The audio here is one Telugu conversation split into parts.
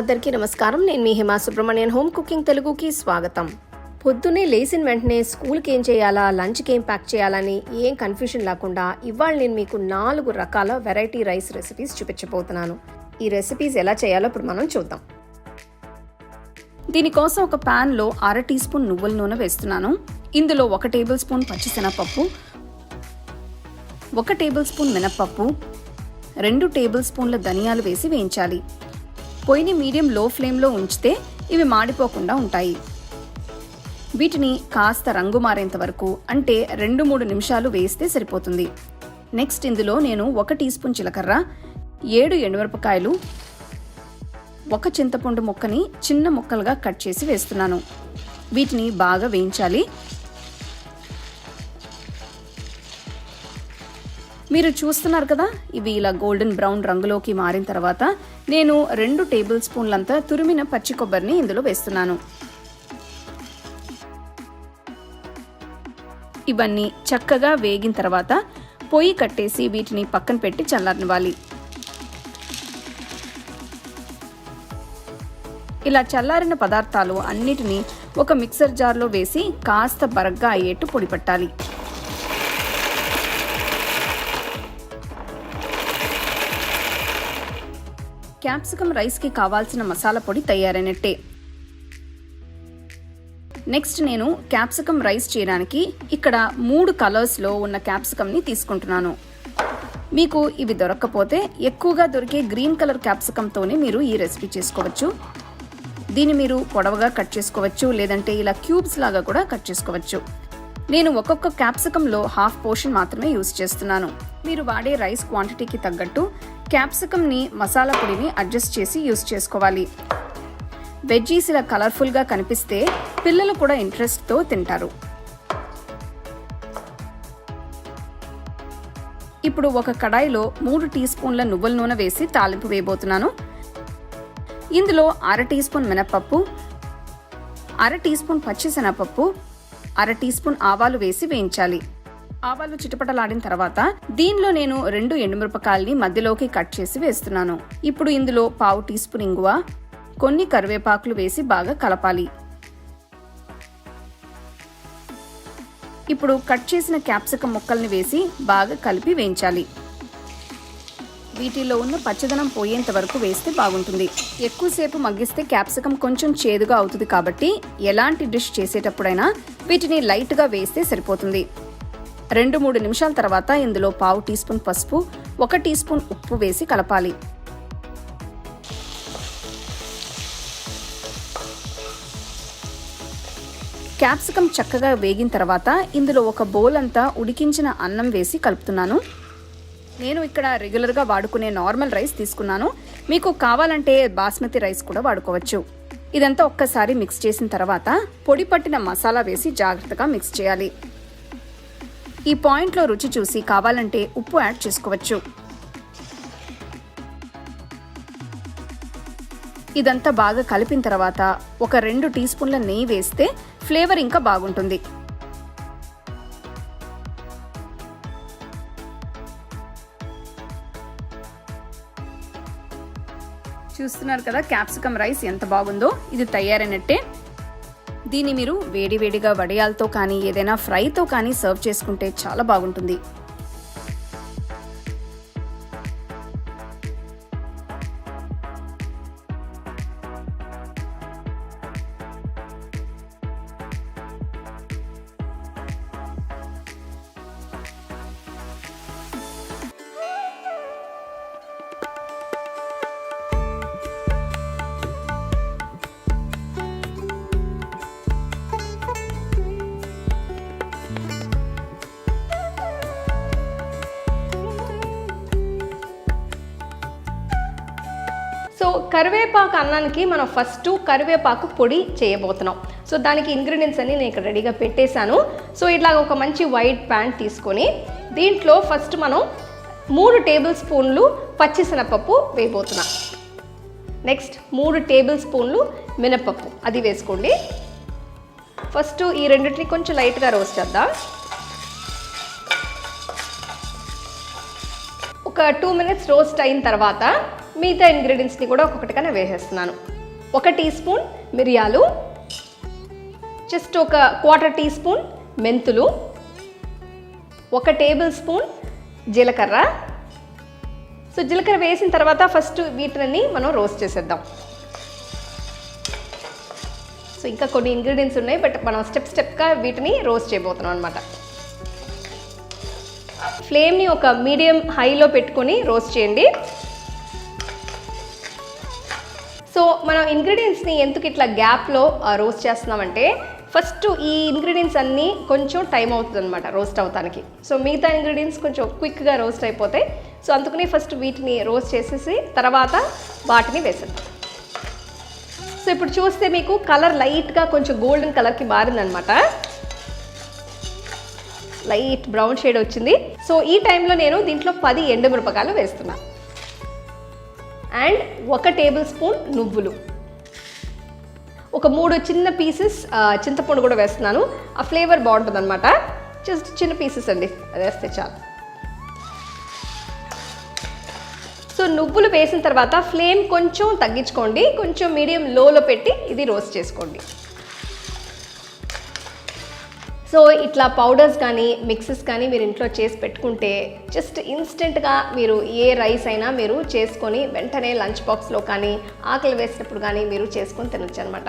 అందరికీ నమస్కారం. నేను మీ హిమా సుబ్రహ్మణ్యన్. హోమ్ కుకింగ్ తెలుగుకి స్వాగతం. పొద్దున్నే లేచిన వెంటనే స్కూల్కి ఏం చేయాలా లంచ్కి ఏం ప్యాక్ చేయాలని ఏం కన్ఫ్యూషన్ లేకుండా ఇవాళ నేను మీకు నాలుగు రకాల వెరైటీ రైస్ రెసిపీస్ చూపించబోతున్నాను. ఈ రెసిపీస్ ఎలా చేయాలో ఇప్పుడు మనం చూద్దాం. దీనికోసం ఒక ప్యాన్లో అర టీ స్పూన్ నువ్వుల నూనె వేస్తున్నాను. ఇందులో ఒక టేబుల్ స్పూన్ పచ్చిశనగపప్పు ఒక టేబుల్ స్పూన్ మినప్పప్పు రెండు టేబుల్ స్పూన్ల ధనియాలు వేసి వేయించాలి. పొయ్యిని మీడియం లో ఫ్లేమ్లో ఉంచితే ఇవి మాడిపోకుండా ఉంటాయి. వీటిని కాస్త రంగు మారేంత వరకు అంటే రెండు మూడు నిమిషాలు వేస్తే సరిపోతుంది. నెక్స్ట్ ఇందులో నేను ఒక టీ స్పూన్ జీలకర్ర ఏడు ఎండుమిరపకాయలు ఒక చింతపండు ముక్కని చిన్న ముక్కలుగా కట్ చేసి వేస్తున్నాను. వీటిని బాగా వేయించాలి. మీరు చూస్తున్నారు కదా ఇవి ఇలా గోల్డెన్ బ్రౌన్ రంగులోకి మారిన తర్వాత నేను రెండు టేబుల్ స్పూన్లంతా తురిమిన పచ్చి కొబ్బరిని ఇందులో వేస్తున్నాను. ఇవన్నీ చక్కగా వేగిన తర్వాత పొయ్యి కట్టేసి వీటిని పక్కన పెట్టి చల్లారనివ్వాలి. ఇలా చల్లారిన పదార్థాలు అన్నిటినీ ఒక మిక్సర్ జార్లో వేసి కాస్త బరగ్గా అయ్యేట్టు పొడిపట్టాలి క్యాప్సికమ్ రైస్కి కావాల్సిన మసాలా పొడి తయారైనట్టే. నెక్స్ట్ నేను క్యాప్సికమ్ రైస్ చేయడానికి ఇక్కడ మూడు కలర్స్లో ఉన్న క్యాప్సికమ్ని తీసుకుంటున్నాను. మీకు ఇవి దొరక్కపోతే ఎక్కువగా దొరికే గ్రీన్ కలర్ క్యాప్సికంతోనే మీరు ఈ రెసిపీ చేసుకోవచ్చు. దీన్ని మీరు పొడవగా కట్ చేసుకోవచ్చు లేదంటే ఇలా క్యూబ్స్ లాగా కూడా కట్ చేసుకోవచ్చు. నేను ఒక్కొక్క క్యాప్సికంలో హాఫ్ పోర్షన్ మాత్రమే యూస్ చేస్తున్నాను. మీరు వాడే రైస్ క్వాంటిటీకి తగ్గట్టు క్యాప్సికమ్ని మసాలా పొడిని అడ్జస్ట్ చేసి యూస్ చేసుకోవాలి. వెజ్జీస్ ఇలా కలర్ఫుల్గా కనిపిస్తే పిల్లలు కూడా ఇంట్రెస్ట్తో తింటారు. ఇప్పుడు ఒక కడాయిలో మూడు టీ స్పూన్ల నువ్వుల నూనె వేసి తాలింపు వేయబోతున్నాను. ఇందులో అర టీ స్పూన్ మినపప్పు అర టీ స్పూన్ పచ్చిశనగపప్పు అర టీ స్పూన్ ఆవాలు వేసి వేయించాలి. ఆవాలు చిటపటలాడిన తర్వాత దీనిలో నేను రెండు ఎండుమిరపకాయల్ని మధ్యలోకి కట్ చేసి వేస్తున్నాను. ఇప్పుడు ఇందులో పావు టీ స్పూన్ ఇంగువ కొన్ని కరివేపాకులు వేసి బాగా కలపాలి. ఇప్పుడు కట్ చేసిన క్యాప్సికం ముక్కల్ని వేసి బాగా కలిపి వేయించాలి. వీటిలో ఉన్న పచ్చదనం పోయేంత వరకు వేస్తే బాగుంటుంది. ఎక్కువసేపు మగ్గిస్తే క్యాప్సికం కొంచెం చేదుగా అవుతుంది కాబట్టి ఎలాంటి డిష్ చేసేటప్పుడైనా వీటిని లైట్గా వేస్తే సరిపోతుంది. రెండు మూడు నిమిషాల తర్వాత ఇందులో పావు టీ స్పూన్ పసుపు ఒక టీ స్పూన్ ఉప్పు వేసి కలపాలి. క్యాప్సికం చక్కగా వేగిన తర్వాత ఇందులో ఒక బౌల్ అంతా ఉడికించిన అన్నం వేసి కలుపుతున్నాను. నేను ఇక్కడ రెగ్యులర్గా వాడుకునే నార్మల్ రైస్ తీసుకున్నాను. మీకు కావాలంటే బాస్మతి రైస్ కూడా వాడుకోవచ్చు. ఇదంతా ఒక్కసారి మిక్స్ చేసిన తర్వాత పొడి పట్టిన మసాలా వేసి జాగ్రత్తగా మిక్స్ చేయాలి. ఈ పాయింట్లో రుచి చూసి కావాలంటే ఉప్పు యాడ్ చేసుకోవచ్చు. ఇదంతా బాగా కలిపిన తర్వాత ఒక రెండు టీ స్పూన్ల నెయ్యి వేస్తే ఫ్లేవర్ ఇంకా బాగుంటుంది. చూస్తున్నారు కదా క్యాప్సికమ్ రైస్ ఎంత బాగుందో ఇది తయారైనట్టే. దీన్ని మీరు వేడివేడిగా వడియాలతో కానీ ఏదైనా ఫ్రైతో కానీ సర్వ్ చేసుకుంటే చాలా బాగుంటుంది. కరివేపాకు అన్నానికి మనం ఫస్ట్ కరివేపాకు పొడి చేయబోతున్నాం. సో దానికి ఇంగ్రీడియంట్స్ అన్ని నేను ఇక్కడ రెడీగా పెట్టేశాను. సో ఇట్లా ఒక మంచి వైట్ ప్యాన్ తీసుకొని దీంట్లో ఫస్ట్ మనం మూడు టేబుల్ స్పూన్లు పచ్చిసెనపప్పు వేయబోతున్నాం. నెక్స్ట్ మూడు టేబుల్ స్పూన్లు మినపప్పు. అది వేసుకోండి. ఫస్ట్ ఈ రెండింటిని కొంచెం లైట్గా రోస్ట్ చేద్దాం. ఒక టూ మినిట్స్ రోస్ట్ అయిన తర్వాత మిగతా ఇంగ్రీడియంట్స్ని కూడా ఒక్కొక్కటిగానే వేసేస్తున్నాను. ఒక టీ స్పూన్ మిరియాలు జస్ట్ ఒక క్వార్టర్ టీ స్పూన్ మెంతులు ఒక టేబుల్ స్పూన్ జీలకర్ర. సో జీలకర్ర వేసిన తర్వాత ఫస్ట్ వీటిని మనం రోస్ట్ చేసేద్దాం. సో ఇంకా కొన్ని ఇంగ్రీడియంట్స్ ఉన్నాయి బట్ మనం స్టెప్ స్టెప్గా వీటిని రోస్ట్ చేయబోతున్నాం అనమాట ఫ్లేమ్ని ఒక మీడియం హైలో పెట్టుకొని రోస్ట్ చేయండి. సో మనం ఇంగ్రీడియంట్స్ని ఎందుకు ఇట్లా గ్యాప్లో రోస్ట్ చేస్తున్నామంటే ఫస్ట్ ఈ ఇంగ్రీడియంట్స్ అన్నీ కొంచెం టైం అవుతుంది అనమాట రోస్ట్ అవటానికి. సో మిగతా ఇంగ్రీడియంట్స్ కొంచెం క్విక్గా రోస్ట్ అయిపోతాయి సో అందుకని ఫస్ట్ వీటిని రోస్ట్ చేసేసి తర్వాత వాటిని వేసేద్దాం. సో ఇప్పుడు చూస్తే మీకు కలర్ లైట్గా కొంచెం గోల్డెన్ కలర్కి మారిందనమాట లైట్ బ్రౌన్ షేడ్ వచ్చింది. సో ఈ టైంలో నేను దీంట్లో పది ఎండుమిరపకాయలు వేస్తున్నా. అండ్ ఒక టేబుల్ స్పూన్ నువ్వులు. ఒక మూడు చిన్న పీసెస్ చింతపండు కూడా వేస్తున్నాను. ఆ ఫ్లేవర్ బాగుంటుంది అనమాట జస్ట్ చిన్న పీసెస్ అండి. అది వేస్తే చాలు. సో నువ్వులు వేసిన తర్వాత ఫ్లేమ్ కొంచెం తగ్గించుకోండి. కొంచెం మీడియం లోలో పెట్టి ఇది రోస్ట్ చేసుకోండి. సో ఇట్లా పౌడర్స్ కానీ మిక్సెస్ కానీ మీరు ఇంట్లో చేసి పెట్టుకుంటే జస్ట్ ఇన్స్టెంట్గా మీరు ఏ రైస్ అయినా మీరు చేసుకొని వెంటనే లంచ్ బాక్స్లో కానీ ఆకలి వేసినప్పుడు కానీ మీరు చేసుకొని తినచ్చు అనమాట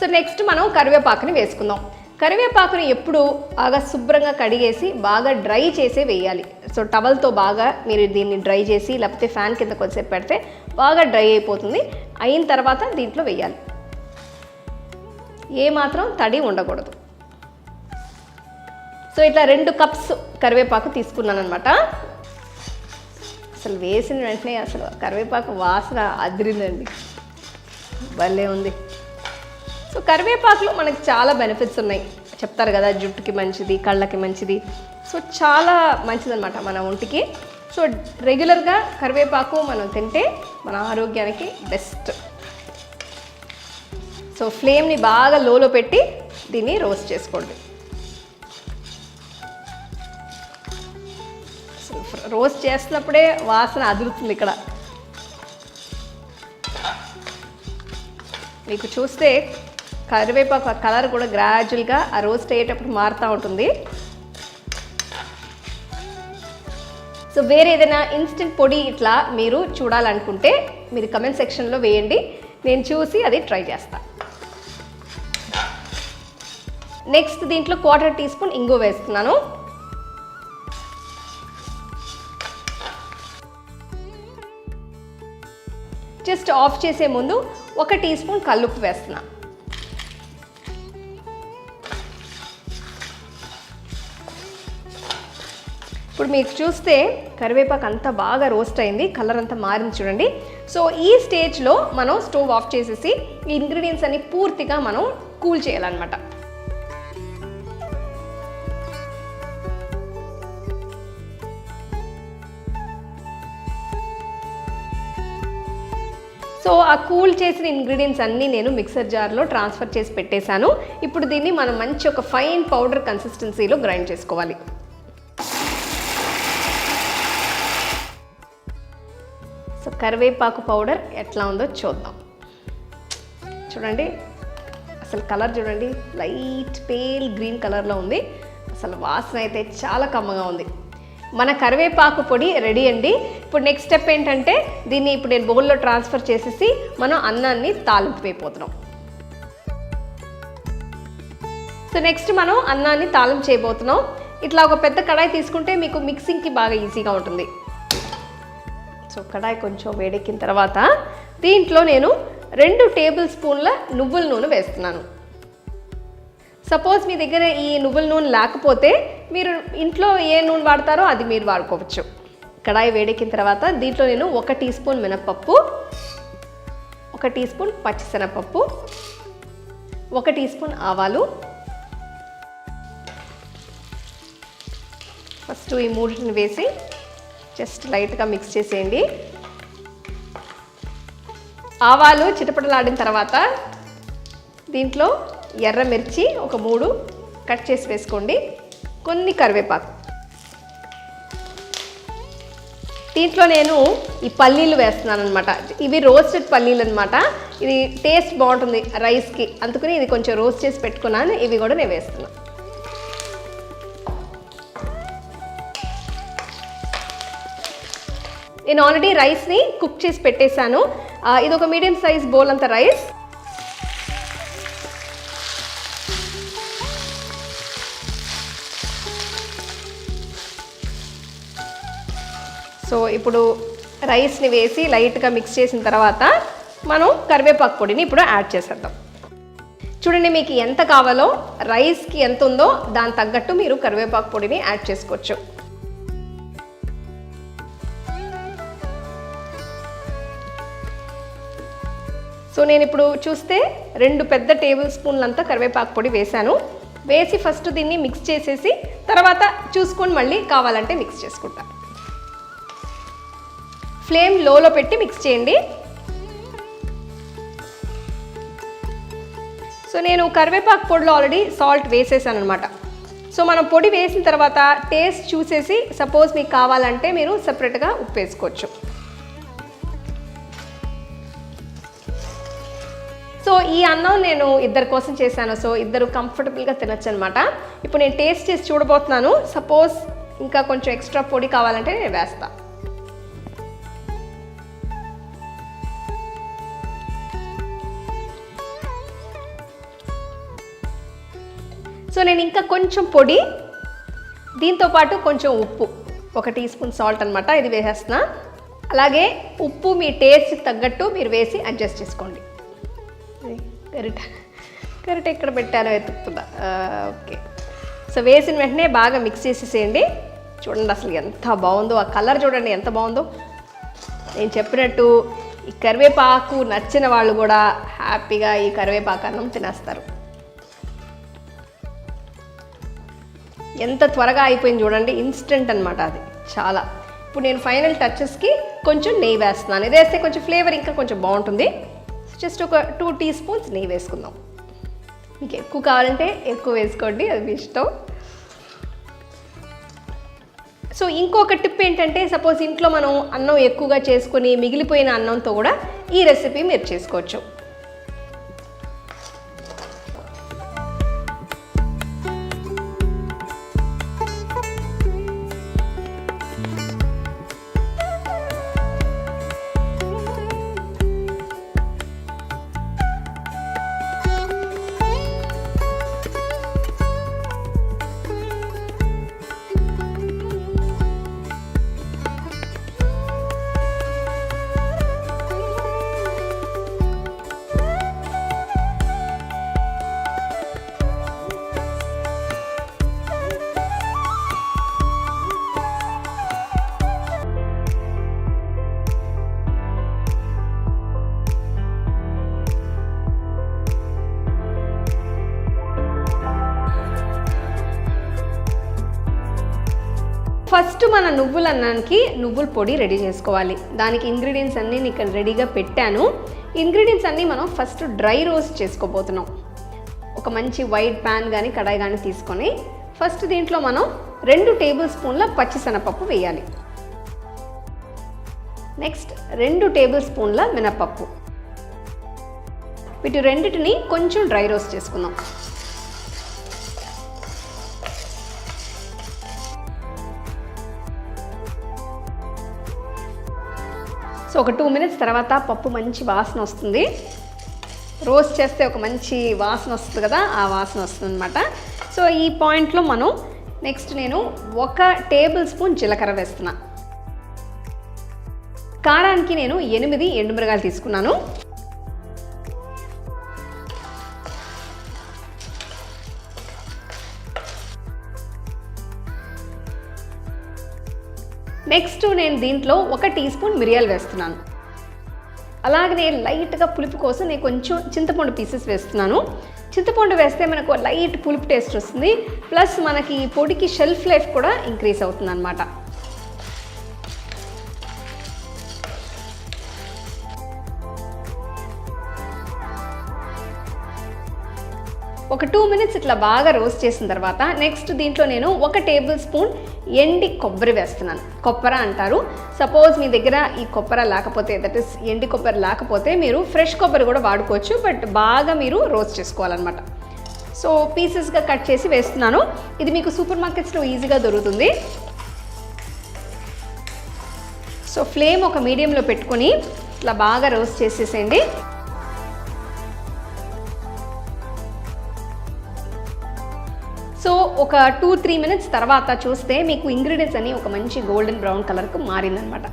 సో నెక్స్ట్ మనం కరివేపాకుని వేసుకుందాం. కరివేపాకుని ఎప్పుడు బాగా శుభ్రంగా కడిగేసి బాగా డ్రై చేసే వేయాలి. సో టవల్తో బాగా మీరు దీన్ని డ్రై చేసి లేకపోతే ఫ్యాన్ కింద కొద్దిసేపు పెడితే బాగా డ్రై అయిపోతుంది. అయిన తర్వాత దీంట్లో వేయాలి. ఏ మాత్రం తడి ఉండకూడదు. సో ఇట్లా రెండు కప్స్ కరివేపాకు తీసుకున్నాను అనమాట అసలు వేసిన వెంటనే అసలు కరివేపాకు వాసన అదిరిందండి. భలే ఉంది. సో కరివేపాకులో మనకి చాలా బెనిఫిట్స్ ఉన్నాయి. చెప్తారు కదా జుట్టుకి మంచిది కళ్ళకి మంచిది. సో చాలా మంచిదన్నమాట మన ఒంటికి. సో రెగ్యులర్గా కరివేపాకు మనం తింటే మన ఆరోగ్యానికి బెస్ట్ సో ఫ్లేమ్ని బాగా లోలో పెట్టి దీన్ని రోస్ట్ చేసుకోండి. రోస్ట్ చేస్తున్నప్పుడే వాసన అదురుతుంది ఇక్కడ. మీకు చూస్తే కరివేపాకు కలర్ కూడా గ్రాడ్యువల్గా ఆ రోస్ట్ అయ్యేటప్పుడు మారుతూ ఉంటుంది. సో వేరే ఏదైనా ఇన్స్టెంట్ పొడి ఇట్లా మీరు చూడాలనుకుంటే మీరు కమెంట్ సెక్షన్లో వేయండి. నేను చూసి అది ట్రై చేస్తాను నెక్స్ట్ దీంట్లో క్వార్టర్ టీ స్పూన్ ఇంగు వేస్తున్నాను. జస్ట్ ఆఫ్ చేసే ముందు ఒక టీ స్పూన్ కల్లుప్పు వేస్తున్నా. ఇప్పుడు మీకు చూస్తే కరివేపాకు అంతా బాగా రోస్ట్ అయింది కలర్ అంతా మారింది చూడండి. సో ఈ స్టేజ్లో మనం స్టవ్ ఆఫ్ చేసేసి ఈ ఇంగ్రీడియంట్స్ అన్ని పూర్తిగా మనం కూల్ చేయాలన్నమాట. సో ఆ కూల్ చేసిన ఇంగ్రీడియంట్స్ అన్నీ నేను మిక్సర్ జార్లో ట్రాన్స్ఫర్ చేసి పెట్టేశాను. ఇప్పుడు దీన్ని మనం మంచి ఒక ఫైన్ పౌడర్ కన్సిస్టెన్సీలో గ్రైండ్ చేసుకోవాలి. సో కరివేపాకు పౌడర్ ఎట్లా ఉందో చూద్దాం. చూడండి అసలు కలర్ చూడండి లైట్ పేల్ గ్రీన్ కలర్లో ఉంది. అసలు వాసన అయితే చాలా కమ్మగా ఉంది. మన కరివేపాకు పొడి రెడీ అండి. ఇప్పుడు నెక్స్ట్ స్టెప్ ఏంటంటే దీన్ని ఇప్పుడు నేను బౌల్లో ట్రాన్స్ఫర్ చేసేసి మనం అన్నాన్ని తాలింపు వేయబోతున్నాం సో నెక్స్ట్ మనం అన్నాన్ని తాలింపు చేయబోతున్నాం. ఇట్లా ఒక పెద్ద కడాయి తీసుకుంటే మీకు మిక్సింగ్కి బాగా ఈజీగా ఉంటుంది. సో కడాయి కొంచెం వేడెక్కిన తర్వాత దీంట్లో నేను రెండు టేబుల్ స్పూన్ల నువ్వుల నూనె వేస్తున్నాను. సపోజ్ మీ దగ్గర ఈ నువ్వుల నూనె లేకపోతే మీరు ఇంట్లో ఏ నూనె వాడతారో అది మీరు వాడుకోవచ్చు. కడాయి వేడెక్కిన తర్వాత దీంట్లో నేను ఒక టీ స్పూన్ మినప్పప్పు ఒక టీ స్పూన్ పచ్చిశనగపప్పు ఒక టీ స్పూన్ ఆవాలు. ఫస్ట్ ఈ మూడుని వేసి జస్ట్ లైట్గా మిక్స్ చేసేయండి. ఆవాలు చిటపటలాడిన తర్వాత దీంట్లో ఎర్ర మిర్చి ఒక మూడు కట్ చేసి వేసుకోండి. కొన్ని కరివేపాకు. దీంట్లో నేను ఈ పల్లీలు వేస్తున్నాను అనమాట ఇవి రోస్టెడ్ పల్లీలు అనమాట ఇది టేస్ట్ బాగుంటుంది రైస్కి అందుకని ఇది కొంచెం రోస్ట్ చేసి పెట్టుకున్నాను. ఇవి కూడా నేను వేస్తున్నాను నేను ఆల్రెడీ రైస్ని కుక్ చేసి పెట్టేశాను. ఇది ఒక మీడియం సైజ్ బౌల్ అంత రైస్ సో ఇప్పుడు రైస్ని వేసి లైట్గా మిక్స్ చేసిన తర్వాత మనం కరివేపాకు పొడిని ఇప్పుడు యాడ్ చేసేద్దాం. చూడండి మీకు ఎంత కావాలో రైస్కి ఎంత ఉందో దాని తగ్గట్టు మీరు కరివేపాకు పొడిని యాడ్ చేసుకోవచ్చు. సో నేను ఇప్పుడు చూస్తే రెండు పెద్ద టేబుల్ స్పూన్లంతా కరివేపాకు పొడి వేశాను. వేసి ఫస్ట్ దీన్ని మిక్స్ చేసేసి తర్వాత చూసుకొని మళ్ళీ కావాలంటే మిక్స్ చేసుకుంటాను ఫ్లేమ్ లోలో పెట్టి మిక్స్ చేయండి. సో నేను కరివేపాకు పొడిలో ఆల్రెడీ సాల్ట్ వేసేసాను అనమాట సో మనం పొడి వేసిన తర్వాత టేస్ట్ చూసేసి సపోజ్ మీకు కావాలంటే మీరు సపరేట్గా ఉప్పు వేసుకోవచ్చు. సో ఈ అన్నం నేను ఇద్దరి కోసం చేశాను. సో ఇద్దరు కంఫర్టబుల్గా తినొచ్చు అనమాట ఇప్పుడు నేను టేస్ట్ చేసి చూడబోతున్నాను. సపోజ్ ఇంకా కొంచెం ఎక్స్ట్రా పొడి కావాలంటే నేను వేస్తాను సో నేను ఇంకా కొంచెం పొడి దీంతో పాటు కొంచెం ఉప్పు. ఒక టీ స్పూన్ సాల్ట్ అనమాట ఇది వేసేస్తున్నా. అలాగే ఉప్పు మీ టేస్ట్ తగ్గట్టు మీరు వేసి అడ్జస్ట్ చేసుకోండి. కరెక్ట్ కరెక్ట్ ఎక్కడ పెట్టానో వెతుకుతున్నా ఓకే. సో వేసిన వెంటనే బాగా మిక్స్ చేసేసేయండి. చూడండి అసలు ఎంత బాగుందో ఆ కలర్ చూడండి ఎంత బాగుందో. నేను చెప్పినట్టు ఈ కరివేపాకు నచ్చిన వాళ్ళు కూడా హ్యాపీగా ఈ కరివేపాకు అన్నం తినేస్తారు. ఎంత త్వరగా అయిపోయింది చూడండి ఇన్స్టెంట్ అనమాట అది. చాలా. ఇప్పుడు నేను ఫైనల్ టచెస్కి కొంచెం నెయ్యి వేస్తున్నాను. ఇది వేస్తే కొంచెం ఫ్లేవర్ ఇంకా కొంచెం బాగుంటుంది. జస్ట్ ఒక టూ టీ స్పూన్స్ నెయ్యి వేసుకుందాం. మీకు ఎక్కువ కావాలంటే ఎక్కువ వేసుకోండి అది మీ ఇష్టం. సో ఇంకొక టిప్ ఏంటంటే సపోజ్ ఇంట్లో మనం అన్నం ఎక్కువగా చేసుకొని మిగిలిపోయిన అన్నంతో కూడా ఈ రెసిపీ మీరు చేసుకోవచ్చు. నువ్వుల అన్నానికి నువ్వుల పొడి రెడీ చేసుకోవాలి. దానికి ఇంగ్రీడియంట్స్ అన్నీ నేను ఇక్కడ రెడీగా పెట్టాను. ఇంగ్రీడియంట్స్ అన్నీ మనం ఫస్ట్ డ్రై రోస్ట్ చేసుకోబోతున్నాం. ఒక మంచి వైట్ ప్యాన్ కానీ కడాయి కానీ తీసుకొని ఫస్ట్ దీంట్లో మనం రెండు టేబుల్ స్పూన్ల పచ్చిశనగపప్పు వేయాలి. నెక్స్ట్ రెండు టేబుల్ స్పూన్ల మినపప్పు వీటి రెండింటిని కొంచెం డ్రై రోస్ట్ చేసుకుందాం. ఒక టూ మినిట్స్ తర్వాత పప్పు మంచి వాసన వస్తుంది. రోస్ట్ చేస్తే ఒక మంచి వాసన వస్తుంది కదా ఆ వాసన వస్తుంది అనమాట సో ఈ పాయింట్లో మనం నెక్స్ట్ నేను ఒక టేబుల్ స్పూన్ జీలకర్ర వేస్తున్నా. కారానికి నేను ఎనిమిది ఎండుమిరగాయలు తీసుకున్నాను. నెక్స్ట్ నేను దీంట్లో ఒక టీ స్పూన్ మిరియాలు వేస్తున్నాను. అలాగనే లైట్గా పులుపు కోసం నేను కొంచెం చింతపండు పీసెస్ వేస్తున్నాను. చింతపండు వేస్తే మనకు లైట్ పులుపు టేస్ట్ వస్తుంది. ప్లస్ మనకి పొడికి షెల్ఫ్ లైఫ్ కూడా ఇంక్రీజ్ అవుతుంది అనమాట ఒక టూ మినిట్స్ ఇట్లా బాగా రోస్ట్ చేసిన తర్వాత నెక్స్ట్ దీంట్లో నేను ఒక టేబుల్ స్పూన్ ఎండి కొబ్బరి వేస్తున్నాను. కొబ్బర అంటారు. సపోజ్ మీ దగ్గర ఈ కొబ్బర లేకపోతే దట్ ఇస్ ఎండి కొబ్బరి లేకపోతే మీరు ఫ్రెష్ కొబ్బరి కూడా వాడుకోవచ్చు బట్ బాగా మీరు రోస్ట్ చేసుకోవాలన్నమాట. సో పీసెస్గా కట్ చేసి వేస్తున్నాను. ఇది మీకు సూపర్ మార్కెట్స్లో ఈజీగా దొరుకుతుంది. సో ఫ్లేమ్ ఒక మీడియంలో పెట్టుకొని ఇట్లా బాగా రోస్ట్ చేసేసేయండి. ఒక టూ త్రీ మినిట్స్ తర్వాత చూస్తే మీకు ఇంగ్రీడియంట్స్ అని ఒక మంచి గోల్డెన్ బ్రౌన్ కలర్కు మారిందనమాట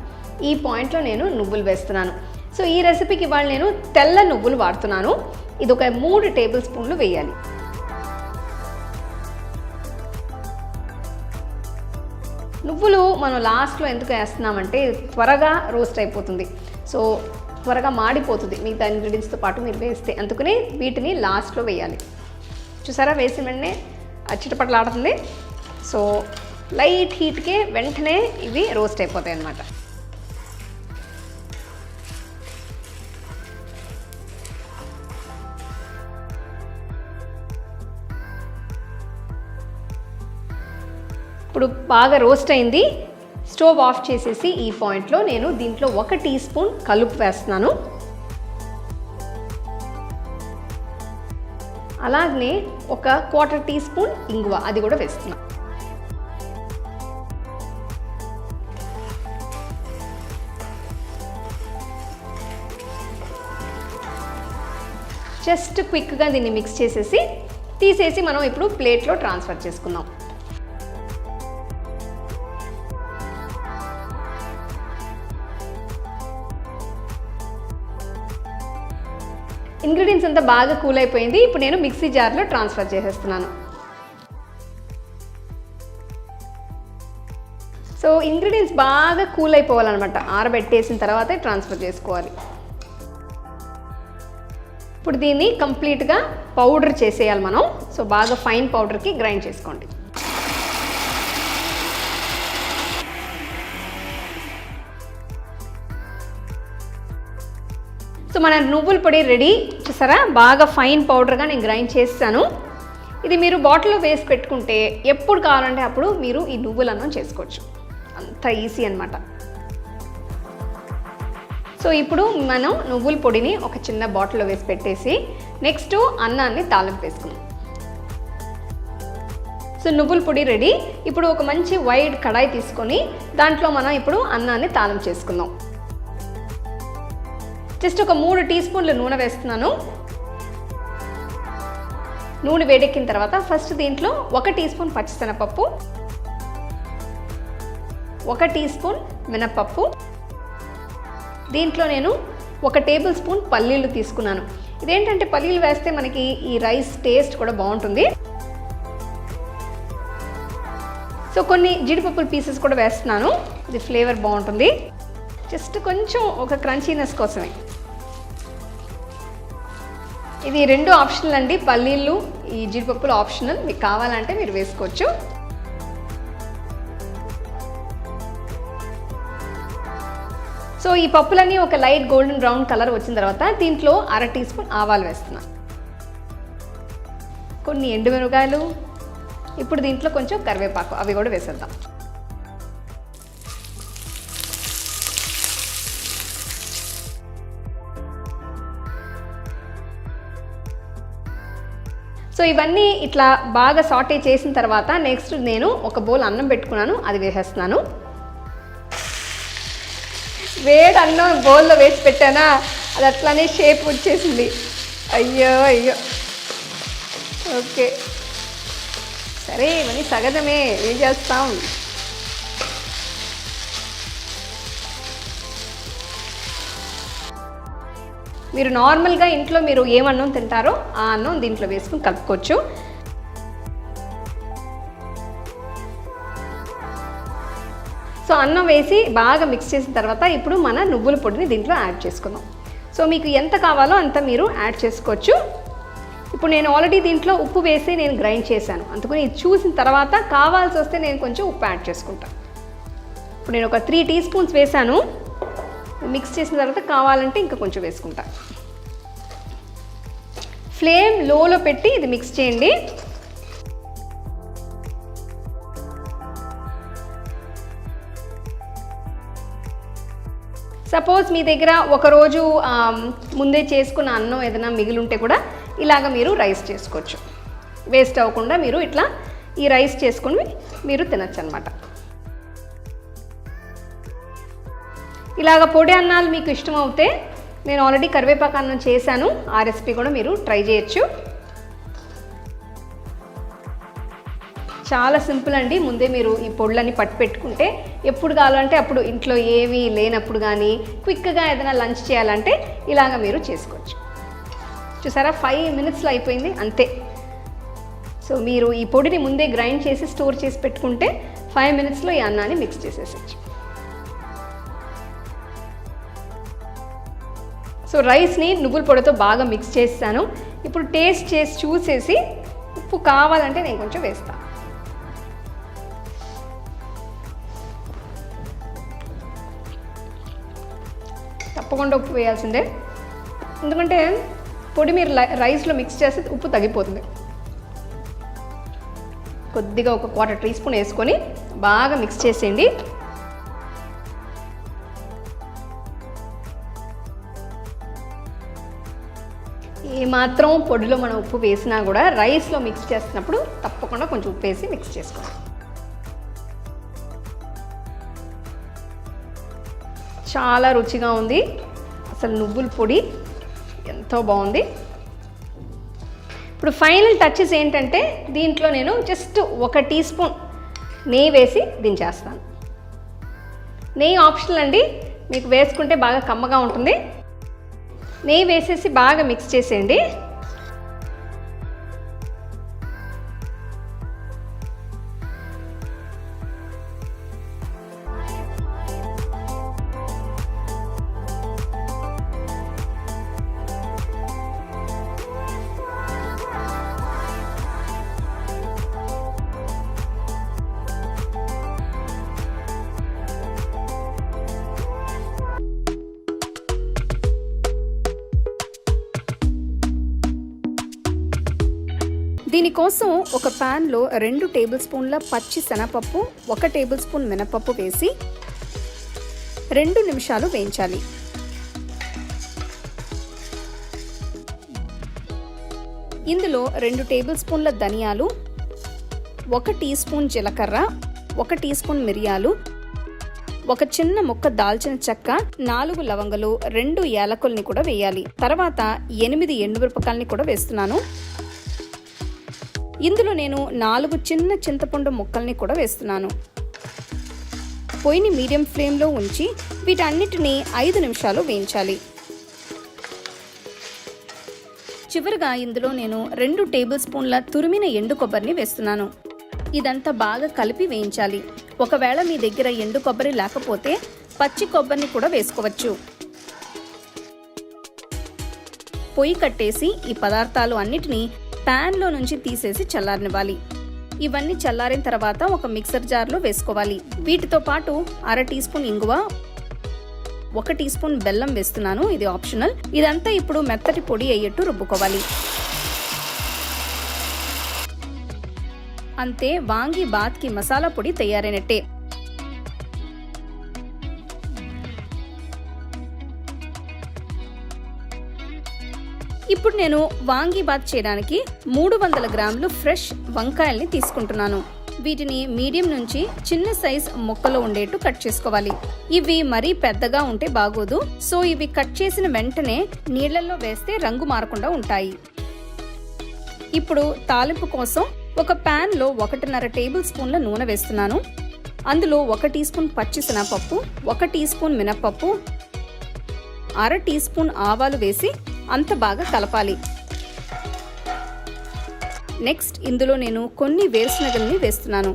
ఈ పాయింట్లో నేను నువ్వులు వేస్తున్నాను. సో ఈ రెసిపీకి ఇవాళ నేను తెల్ల నువ్వులు వాడుతున్నాను. ఇది ఒక మూడు టేబుల్ స్పూన్లు వేయాలి. నువ్వులు మనం లాస్ట్లో ఎందుకు వేస్తున్నామంటే త్వరగా రోస్ట్ అయిపోతుంది. సో త్వరగా మాడిపోతుంది మిగతా ఇంగ్రీడియంట్స్తో పాటు మీరు వేస్తే. అందుకని వీటిని లాస్ట్లో వేయాలి. చూసారా? వేసిన వెంటనే చిటపటలాడుతుంది సో లైట్ హీట్కే వెంటనే ఇవి రోస్ట్ అయిపోతాయి అన్నమాట. ఇప్పుడు బాగా రోస్ట్ అయింది. స్టవ్ ఆఫ్ చేసేసి ఈ పాయింట్లో నేను దీంట్లో ఒక టీ స్పూన్ కలుపు వేస్తున్నాను. అలాగనే ఒక క్వార్టర్ టీ స్పూన్ ఇంగువ. అది కూడా వేస్తున్నాం. జస్ట్ క్విక్గా దీన్ని మిక్స్ చేసేసి తీసేసి మనం ఇప్పుడు ప్లేట్లో ట్రాన్స్ఫర్ చేసుకుందాం. ఇంగ్రీడియంట్స్ అంతా బాగా కూల్ అయిపోయింది. ఇప్పుడు నేను మిక్సీ జార్లో ట్రాన్స్ఫర్ చేసేస్తున్నాను. సో ఇంగ్రీడియంట్స్ బాగా కూల్ అయిపోవాలన్నమాట. ఆరబెట్టేసిన తర్వాతే ట్రాన్స్ఫర్ చేసుకోవాలి. ఇప్పుడు దీన్ని కంప్లీట్గా పౌడర్ చేసేయాలి మనం. సో బాగా ఫైన్ పౌడర్కి గ్రైండ్ చేసుకోండి. సో మన నువ్వుల పొడి రెడీ. చూసారా? బాగా ఫైన్ పౌడర్గా నేను గ్రైండ్ చేస్తాను. ఇది మీరు బాటిల్లో వేసి పెట్టుకుంటే ఎప్పుడు కావాలంటే అప్పుడు మీరు ఈ నువ్వుల అన్నం చేసుకోవచ్చు. అంత ఈజీ అనమాట సో ఇప్పుడు మనం నువ్వుల పొడిని ఒక చిన్న బాటిల్లో వేసి పెట్టేసి నెక్స్ట్ అన్నాన్ని తాలింపు వేసుకుందాం. సో నువ్వుల పొడి రెడీ ఇప్పుడు ఒక మంచి వైడ్ కడాయి తీసుకొని దాంట్లో మనం ఇప్పుడు అన్నాన్ని తాలింపు చేసుకుందాం. జస్ట్ ఒక మూడు టీ స్పూన్ల నూనె వేస్తున్నాను. నూనె వేడెక్కిన తర్వాత ఫస్ట్ దీంట్లో ఒక టీ స్పూన్ పచ్చిశనగపప్పు ఒక టీ స్పూన్ మినప్పప్పు. దీంట్లో నేను ఒక టేబుల్ స్పూన్ పల్లీలు తీసుకున్నాను. ఇదేంటంటే పల్లీలు వేస్తే మనకి ఈ రైస్ టేస్ట్ కూడా బాగుంటుంది. సో కొన్ని జీడిపప్పుల పీసెస్ కూడా వేస్తున్నాను. ఇది ఫ్లేవర్ బాగుంటుంది. జస్ట్ కొంచెం ఒక క్రంచీనెస్ కోసమే. ఇది రెండు ఆప్షన్లు అండి. పల్లీలు ఈ జీడిపప్పులు ఆప్షనల్. మీకు కావాలంటే మీరు వేసుకోవచ్చు. సో ఈ పప్పులన్నీ ఒక లైట్ గోల్డెన్ బ్రౌన్ కలర్ వచ్చిన తర్వాత దీంట్లో అర టీ స్పూన్ ఆవాలు వేస్తున్నాను కొన్ని ఎండుమిరపకాయలు ఇప్పుడు దీంట్లో కొంచెం కరివేపాకు. అవి కూడా వేసేద్దాం. సో ఇవన్నీ ఇట్లా బాగా సాటే చేసిన తర్వాత నెక్స్ట్ నేను ఒక బౌల్ అన్నం పెట్టుకున్నాను అది వేసేస్తున్నాను. వేడి అన్నం బౌల్లో వేసి పెట్టానా? అది అట్లానే షేప్ వచ్చేసింది. అయ్యో అయ్యో. ఓకే. సరే ఇవన్నీ సగదమే ఏం చేస్తాం? మీరు నార్మల్గా ఇంట్లో మీరు ఏమన్నం తింటారో ఆ అన్నం దీంట్లో వేసుకుని కలుపుకోవచ్చు. సో అన్నం వేసి బాగా మిక్స్ చేసిన తర్వాత ఇప్పుడు మన నువ్వుల పొడిని దీంట్లో యాడ్ చేసుకుందాం. సో మీకు ఎంత కావాలో అంత మీరు యాడ్ చేసుకోవచ్చు. ఇప్పుడు నేను ఆల్రెడీ దీంట్లో ఉప్పు వేసి నేను గ్రైండ్ చేశాను. అందుకని ఇది చూసిన తర్వాత కావాల్సి వస్తే నేను కొంచెం ఉప్పు యాడ్ చేసుకుంటాను ఇప్పుడు నేను ఒక త్రీ టీ స్పూన్స్ వేసాను మిక్స్ చేసిన తర్వాత కావాలంటే ఇంకా కొంచెం వేసుకుంటాను ఫ్లేమ్ లోలో పెట్టి ఇది మిక్స్ చేయండి. సపోజ్ మీ దగ్గర ఒకరోజు ముందే చేసుకున్న అన్నం ఏదైనా మిగిలి ఉంటే కూడా ఇలాగ మీరు రైస్ చేసుకోవచ్చు. వేస్ట్ అవ్వకుండా మీరు ఇట్లా ఈ రైస్ చేసుకుని మీరు తినచ్చు అనమాట ఇలాగ పొడి అన్నాలు మీకు ఇష్టం అవుతే నేను ఆల్రెడీ కరివేపాకు అన్నం చేశాను. ఆ రెసిపీ కూడా మీరు ట్రై చేయొచ్చు. చాలా సింపుల్ అండి. ముందే మీరు ఈ పొడులన్నీ పట్టి పెట్టుకుంటే ఎప్పుడు కావాలంటే అప్పుడు ఇంట్లో ఏవి లేనప్పుడు కానీ క్విక్గా ఏదైనా లంచ్ చేయాలంటే ఇలాగ మీరు చేసుకోవచ్చు. చూసారా? ఫైవ్ మినిట్స్లో అయిపోయింది. అంతే. సో మీరు ఈ పొడిని ముందే గ్రైండ్ చేసి స్టోర్ చేసి పెట్టుకుంటే ఫైవ్ మినిట్స్లో ఈ అన్నాన్ని మిక్స్ చేసేసచ్చు సో రైస్ని నువ్వుల పొడితో బాగా మిక్స్ చేస్తాను. ఇప్పుడు టేస్ట్ చేసి చూసేసి ఉప్పు కావాలంటే నేను కొంచెం వేస్తాను తప్పకుండా ఉప్పు వేయాల్సిందే. ఎందుకంటే పొడి మీరు రైస్లో మిక్స్ చేస్తే ఉప్పు తగ్గిపోతుంది. కొద్దిగా ఒక క్వార్టర్ టీ స్పూన్ వేసుకొని బాగా మిక్స్ చేసేయండి. మాత్రం పొడిలో మనం ఉప్పు వేసినా కూడా రైస్లో మిక్స్ చేస్తున్నప్పుడు తప్పకుండా కొంచెం ఉప్పు వేసి మిక్స్ చేసుకోవాలి. చాలా రుచిగా ఉంది. అసలు నువ్వుల పొడి ఎంతో బాగుంది. ఇప్పుడు ఫైనల్ టచెస్ ఏంటంటే దీంట్లో నేను జస్ట్ ఒక టీ స్పూన్ నెయ్యి వేసి దించేస్తాను. నెయ్యి ఆప్షనల్ అండి. మీకు వేసుకుంటే బాగా కమ్మగా ఉంటుంది. నెయ్యి వేసేసి బాగా మిక్స్ చేసేయండి. దీనికోసం ఒక ప్యాన్లో రెండు టేబుల్ స్పూన్ల పచ్చి శనగపప్పు ఒక టేబుల్ స్పూన్ మినపప్పు వేసి రెండు నిమిషాలు వేయించాలి. ఇందులో రెండు టేబుల్ స్పూన్ల ధనియాలు ఒక టీ స్పూన్ జీలకర్ర ఒక టీ స్పూన్ మిరియాలు ఒక చిన్న ముక్క దాల్చిన చెక్క నాలుగు లవంగలు రెండు యాలకుల్ని కూడా వేయాలి. తర్వాత ఎనిమిది ఎండుమిరపకాయల్ని కూడా వేస్తున్నాను. ఇందులో నేను నాలుగు చిన్న చింతపండు ముక్కల్ని కూడా వేస్తున్నాను. పొయ్యిని మీడియం ఫ్లేమ్లో ఉంచి వీటన్నిటిని ఐదు నిమిషాలు వేయించాలి. చివరిగా ఇందులో నేను రెండు టేబుల్ స్పూన్ల తురిమిన ఎండు కొబ్బరిని వేస్తున్నాను. ఇదంతా బాగా కలిపి వేయించాలి. ఒకవేళ మీ దగ్గర ఎండు కొబ్బరి లేకపోతే పచ్చి కొబ్బరిని కూడా వేసుకోవచ్చు. పొయ్యి కట్టేసి ఈ పదార్థాలు అన్నిటినీ ప్యాన్లో నుంచి తీసేసి చల్లారనివ్వాలి. ఇవన్నీ చల్లారిన తర్వాత ఒక మిక్సర్ జార్లో వేసుకోవాలి. వీటితో పాటు అర టీ స్పూన్ ఇంగువ ఒక టీ స్పూన్ బెల్లం వేస్తున్నాను ఇది ఆప్షనల్. ఇదంతా ఇప్పుడు మెత్తటి పొడి అయ్యేట్టు రుబ్బుకోవాలి. అంతే వాంగి బాత్కి మసాలా పొడి తయారైనట్టే. ఇప్పుడు నేను వాంగి బాత్ చేయడానికి మూడు వందల గ్రాములు ఫ్రెష్ వంకాయల్ని తీసుకుంటున్నాను. వీటిని మీడియం నుంచి చిన్న సైజ్ ముక్కలు ఉండేట్టు కట్ చేసుకోవాలి. ఇవి మరీ పెద్దగా ఉంటే బాగోదు. సో ఇవి కట్ చేసిన వెంటనే నీళ్ళలో వేస్తే రంగు మారకుండా ఉంటాయి. ఇప్పుడు తాలింపు కోసం ఒక ప్యాన్లో ఒకటిన్నర టేబుల్ స్పూన్ల నూనె వేస్తున్నాను. అందులో ఒక టీ స్పూన్ పచ్చి శనగపప్పు ఒక టీ స్పూన్ మినప్పప్పు అర టీ స్పూన్ ఆవాలు వేసి అంత బాగా కలపాలి. నెక్స్ట్ ఇందులో నేను కొన్ని వేరుశనగల్ని వేస్తున్నాను.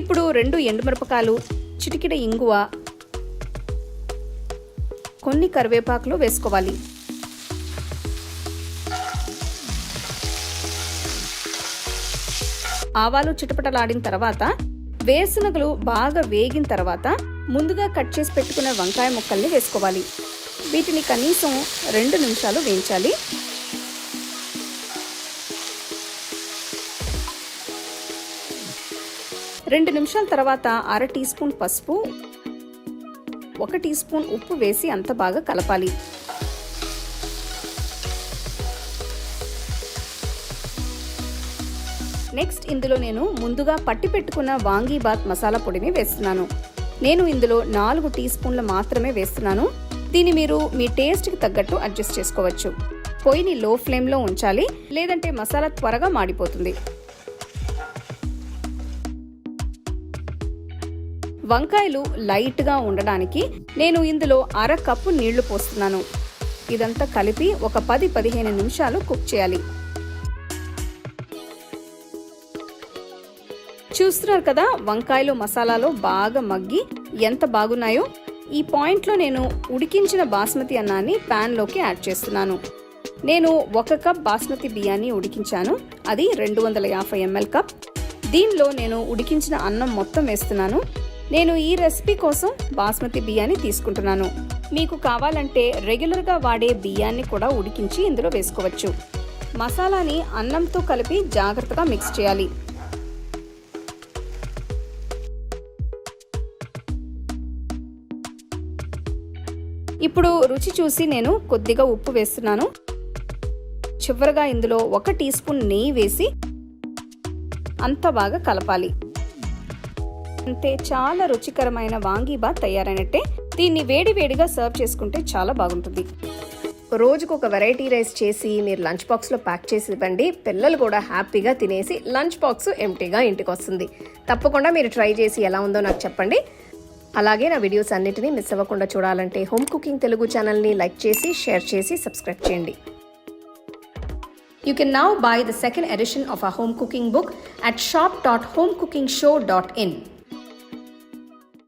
ఇప్పుడు రెండు ఎండుమిరపకాయలు చిటికిడ ఇంగువ కొన్ని కరివేపాకులు వేసుకోవాలి. ఆవాలు చిటపటలాడిన తర్వాత వేరుశనగలు బాగా వేగిన తర్వాత ముందుగా కట్ చేసి పెట్టుకున్న వంకాయ ముక్కల్ని వేసుకోవాలి. వీటిని కనీసం రెండు నిమిషాలు వేయించాలి. రెండు నిమిషాల తర్వాత అర టీ స్పూన్ పసుపు ఒక టీ స్పూన్ ఉప్పు వేసి అంత బాగా కలపాలి. నెక్స్ట్ ఇందులో నేను ముందుగా పట్టి పెట్టుకున్న వాంగీ బాత్ మసాలా పొడిని వేస్తున్నాను. నేను ఇందులో నాలుగు టీ స్పూన్లు మాత్రమే వేస్తున్నాను. దీన్ని మీరు మీ టేస్ట్కి తగ్గట్టు అడ్జస్ట్ చేసుకోవచ్చు. పొయ్యిని లో ఫ్లేమ్లో ఉంచాలి లేదంటే మసాలా త్వరగా మాడిపోతుంది. వంకాయలు లైట్గా ఉండడానికి నేను ఇందులో అర కప్పు నీళ్ళు పోస్తున్నాను. ఇదంతా కలిపి ఒక పది పదిహేను నిమిషాలు కుక్ చేయాలి. చూస్తున్నారు కదా వంకాయలు మసాలాలో బాగా మగ్గి ఎంత బాగున్నాయో. ఈ పాయింట్లో నేను ఉడికించిన బాస్మతి అన్నాన్ని ప్యాన్లోకి యాడ్ చేస్తున్నాను. నేను ఒక కప్ బాస్మతి బియ్యాన్ని ఉడికించాను. అది రెండు వందల యాభై ఎంఎల్ కప్. దీనిలో నేను ఉడికించిన అన్నం మొత్తం వేస్తున్నాను. నేను ఈ రెసిపీ కోసం బాస్మతి బియ్యాన్ని తీసుకుంటున్నాను. మీకు కావాలంటే రెగ్యులర్గా వాడే బియ్యాన్ని కూడా ఉడికించి ఇందులో వేసుకోవచ్చు. మసాలాని అన్నంతో కలిపి జాగ్రత్తగా మిక్స్ చేయాలి. ఇప్పుడు రుచి చూసి నేను కొద్దిగా ఉప్పు వేస్తున్నాను. చివరగా ఇందులో ఒక టీ స్పూన్ నెయ్యి వేసి అంత బాగా కలపాలి. అంతే చాలా రుచికరమైన వాంగీబాత్ తయారైనట్టే. దీన్ని వేడి వేడిగా సర్వ్ చేసుకుంటే చాలా బాగుంటుంది. రోజుకు ఒక వెరైటీ రైస్ చేసి మీరు లంచ్ బాక్స్లో ప్యాక్ చేసి ఇవ్వండి. పిల్లలు కూడా హ్యాపీగా తినేసి లంచ్ బాక్స్ ఎంటీగా ఇంటికి వస్తుంది తప్పకుండా మీరు ట్రై చేసి ఎలా ఉందో నాకు చెప్పండి. అలాగే నా వీడియోస్ అన్నిటినీ మిస్ అవ్వకుండా చూడాలంటే హోమ్ కుకింగ్ తెలుగు ఛానల్ని లైక్ చేసి షేర్ చేసి సబ్స్క్రైబ్ చేయండి. You can now buy the second edition of a home cooking book at shop dot home cooking show dot in